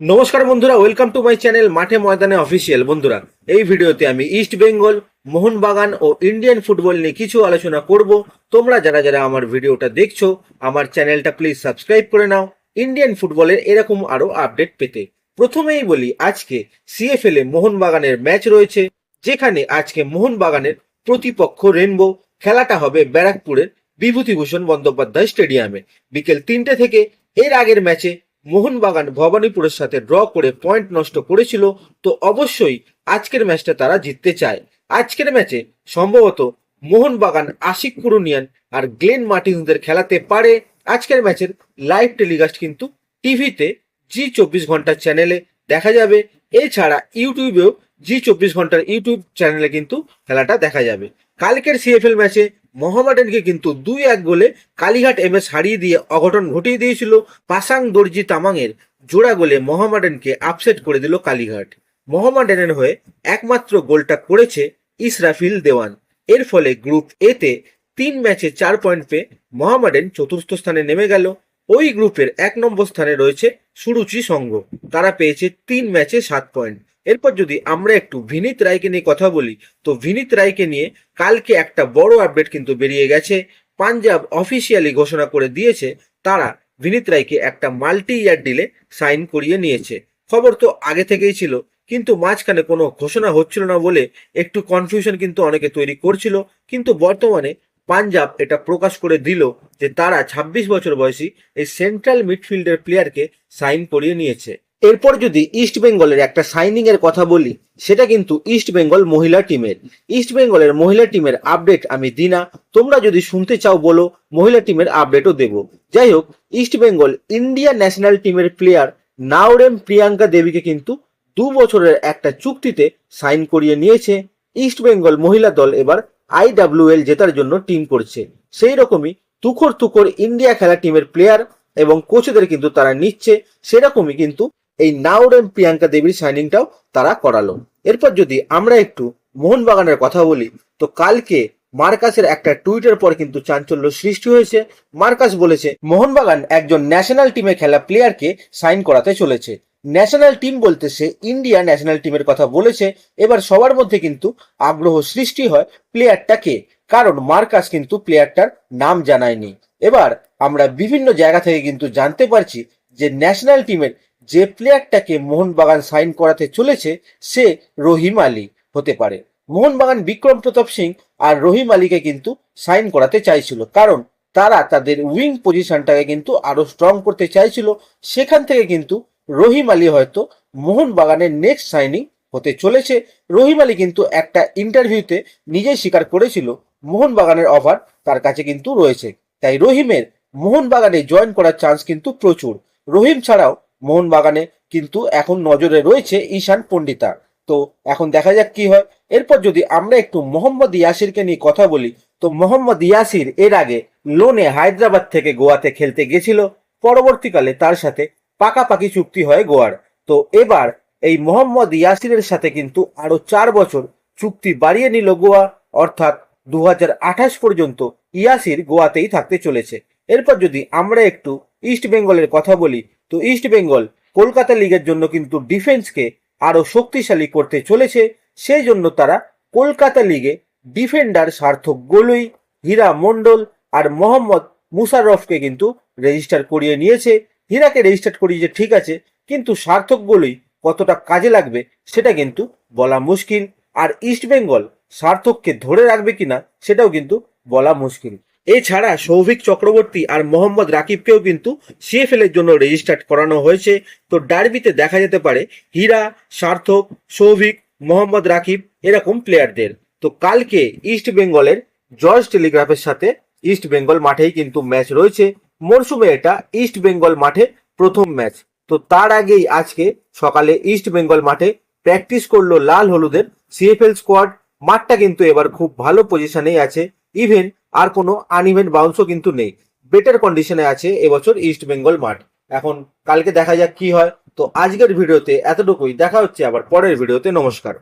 নমস্কার বন্ধুরা welcome to my channel মাঠে ময়দানে অফিসিয়াল বন্ধুরা, এই ভিডিওতে আমি ইস্ট বেঙ্গল মোহনবাগান ও ইন্ডিয়ান ফুটবল নিয়ে কিছু আলোচনা করব। তোমরা যারা যারা আমার ভিডিওটা দেখছ, আমার চ্যানেলটা প্লিজ সাবস্ক্রাইব করে নাও। ইন্ডিয়ান ফুটবলের এরকম আরও আপডেট পেতে। প্রথমেই বলি, আজকে সিএফএল এ মোহনবাগানের ম্যাচ রয়েছে, যেখানে আজকে মোহনবাগানের প্রতিপক্ষ রেনবো খেলাটা হবে ব্যারাকপুরের বিভূতিভূষণ বন্দ্যোপাধ্যায় স্টেডিয়ামে। বিকেল তিনটে থেকে এর আগের ম্যাচে মোহনবাগান ভবানীপুরের সাথে ড্র করে পয়েন্ট নষ্ট করেছিল, তো অবশ্যই আজকের ম্যাচটা তারা জিততে চায়। আজকের ম্যাচে সম্ভবত মোহনবাগান আশিক কুরুনিয়ান আর গ্লেন মার্টিনদের খেলাতে পারে। আজকের ম্যাচের লাইভ টেলিকাস্ট কিন্তু টিভিতে জি চব্বিশ ঘণ্টার চ্যানেলে দেখা যাবে। এছাড়া ইউটিউবেও জি চব্বিশ ঘণ্টার ইউটিউব চ্যানেলে কিন্তু খেলাটা দেখা যাবে। কালকের সিএফএল ম্যাচে মোহামেডানকে কিন্তু দুই এক গোলে কালীঘাট এমএস হারিয়ে দিয়ে অঘটন ঘটিয়ে দিয়েছিল। পাসাং দর্জি তামাংয়ের জোড়া গোলে মোহামেডানকে আপসেট করে দিল কালীঘাট। মোহামেডানের হয়ে একমাত্র গোলটা করেছে ইসরাফিল দেওয়ান। এর ফলে গ্রুপ এতে তিন ম্যাচে চার পয়েন্ট পেয়ে মোহামেডান চতুর্থ স্থানে নেমে গেল। ওই গ্রুপের এক নম্বর স্থানে রয়েছে সুরুচি সংঘ। তারা পেয়েছে তিন ম্যাচে সাত পয়েন্ট এরপর যদি আমরা একটু ভিনিত রায়কে নিয়ে কথা বলি, তো ভিনিত রায়কে নিয়ে কালকে একটা বড় আপডেট কিন্তু বেরিয়ে গেছে। পাঞ্জাব অফিসিয়ালি ঘোষণা করে দিয়েছে, তারা ভিনিত রায়কে একটা মাল্টি ইয়ার ডিলে সাইন করিয়ে নিয়েছে। খবর তো আগে থেকেই ছিল, কিন্তু মাঝখানে কোনো ঘোষণা হচ্ছিল না বলে একটু কনফিউশন কিন্তু অনেকে তৈরি করছিল। কিন্তু বর্তমানে পাঞ্জাব এটা প্রকাশ করে দিল যে তারা ২৬ বছর বয়সী এই সেন্ট্রাল মিডফিল্ডের প্লেয়ারকে সাইন করিয়ে নিয়েছে। এরপর যদি ইস্ট বেঙ্গলের একটা সাইনিং এর কথা বলি, সেটা কিন্তু ইস্ট বেঙ্গল মহিলা টিমের ইস্ট বেঙ্গলের মহিলা টিমের আপডেট আমি দিই না। তোমরা যদি শুনতে চাও বলো, মহিলা টিমের আপডেটও দেব। যাই হোক ইস্ট বেঙ্গল ইন্ডিয়া ন্যাশনাল টিমের প্লেয়ার নাওরেম প্রিয়াঙ্কা দেবীকে কিন্তু দু বছরের একটা চুক্তিতে সাইন করিয়ে নিয়েছে। ইস্ট বেঙ্গল মহিলা দল এবার আইডাব্লিউএল জেতার জন্য টিম করছে। সেই রকমই তুখর তুখর ইন্ডিয়া খেলা টিমের প্লেয়ার এবং কোচদের কিন্তু তারা নিচ্ছে। সেরকমই কিন্তু এই নাওরেম প্রিয়াঙ্কা দেবীর সাইনিংটাও তারা করালো। এরপর যদি আমরা একটু মোহনবাগানের কথা বলি, তো কালকে মার্কাসের একটা টুইটের পর কিন্তু চাঞ্চল্য সৃষ্টি হয়েছে। মার্কাস বলেছে, মোহনবাগান একজন ন্যাশনাল টিমে খেলা প্লেয়ারকে সাইন করাতে চলেছে। ন্যাশনাল টিম বলতে সে ইন্ডিয়া ন্যাশনাল টিমের কথা বলেছে। এবার সবার মধ্যে কিন্তু আগ্রহ সৃষ্টি হয় প্লেয়ারটাকে কারণ মার্কাস কিন্তু প্লেয়ারটার নাম জানায়নি। এবার আমরা বিভিন্ন জায়গা থেকে কিন্তু জানতে পারছি যে ন্যাশনাল টিমের যে প্লেয়ারটাকে মোহনবাগান সাইন করাতে চলেছে, সে রহিম আলী হতে পারে। মোহনবাগান বিক্রম প্রতাপ সিং আর রহিম আলীকে কিন্তু সাইন করাতে চাইছিল। কারণ তারা তাদের উইং পজিশনটাকে কিন্তু আরও স্ট্রং করতে চাইছিল। সেখান থেকে কিন্তু রহিম আলী হয়তো মোহনবাগানের নেক্সট সাইনিং হতে চলেছে। রহিম আলী কিন্তু একটা ইন্টারভিউতে নিজেই স্বীকার করেছিল, মোহনবাগানের অফার তার কাছে কিন্তু রয়েছে। তাই রহিমের মোহনবাগানে জয়েন করার চান্স কিন্তু প্রচুর। রহিম ছাড়াও মোহনবাগানে, কিন্তু এখন নজরে রয়েছে ঈশান পণ্ডিতা। তো এখন দেখা যাক কি হয়। এরপর যদি আমরা একটু মোহাম্মদ ইয়াসিরকে নিয়ে কথা বলি, তো মোহাম্মদ ইয়াসির এর আগে লোনে হায়দ্রাবাদ থেকে গোয়াতে খেলতে গেছিল। পরবর্তীকালে তার সাথে পাকাপাকি চুক্তি হয় গোয়ার। তো এবার এই মোহাম্মদ ইয়াসিরের সাথে কিন্তু আরও চার বছর চুক্তি বাড়িয়ে নিল গোয়া। অর্থাৎ দু হাজার আঠাশ পর্যন্ত ইয়াসির গোয়াতেই থাকতে চলেছে। এরপর যদি আমরা একটু ইস্ট বেঙ্গলের কথা বলি তো ইস্ট বেঙ্গল কলকাতা লিগের জন্য কিন্তু ডিফেন্সকে আরও শক্তিশালী করতে চলেছে, সেই জন্য তারা কলকাতা লিগে ডিফেন্ডার সার্থক গোলুই হীরা মন্ডল আর মোহাম্মদ মুশাররফকে কিন্তু রেজিস্টার করিয়ে নিয়েছে। হীরাকে রেজিস্টার করিয়েছে ঠিক আছে, কিন্তু সার্থক গোলুই কতটা কাজে লাগবে সেটা কিন্তু বলা মুশকিল। আর ইস্ট বেঙ্গল সার্থককে ধরে রাখবে কিনা সেটাও কিন্তু বলা মুশকিল। এছাড়া সৌভিক চক্রবর্তী আর মোহাম্মদ রাকিবকেও কিন্তু সিএফএল এর জন্য রেজিস্টার্ড করানো হয়েছে। তো ডার্বিতে দেখা যেতে পারে হীরা, সার্থক, সৌভিক, মোহাম্মদ রাকিব এরকম প্লেয়ারদের তো কালকে ইস্ট বেঙ্গলের জর্জ টেলিগ্রাফের সাথে ইস্ট বেঙ্গল মাঠেই কিন্তু ম্যাচ রয়েছে। মরশুমে এটা ইস্ট বেঙ্গল মাঠে প্রথম ম্যাচ তো তার আগেই আজকে সকালে ইস্ট বেঙ্গল মাঠে প্র্যাকটিস করল লাল হলুদের সিএফএল স্কোয়াড মাঠটা কিন্তু এবার খুব ভালো পজিশনেই আছে। ইভেন আর কোনো আনইভেন্ট বাউন্সও কিন্তু নেই। বেটার কন্ডিশনে আছে এবছর ইস্ট বেঙ্গল মাঠ। এখন কালকে দেখা যাক কি হয়। তো আজকের ভিডিওতে এতটুকুই। দেখা হচ্ছে আবার পরের ভিডিওতে। নমস্কার।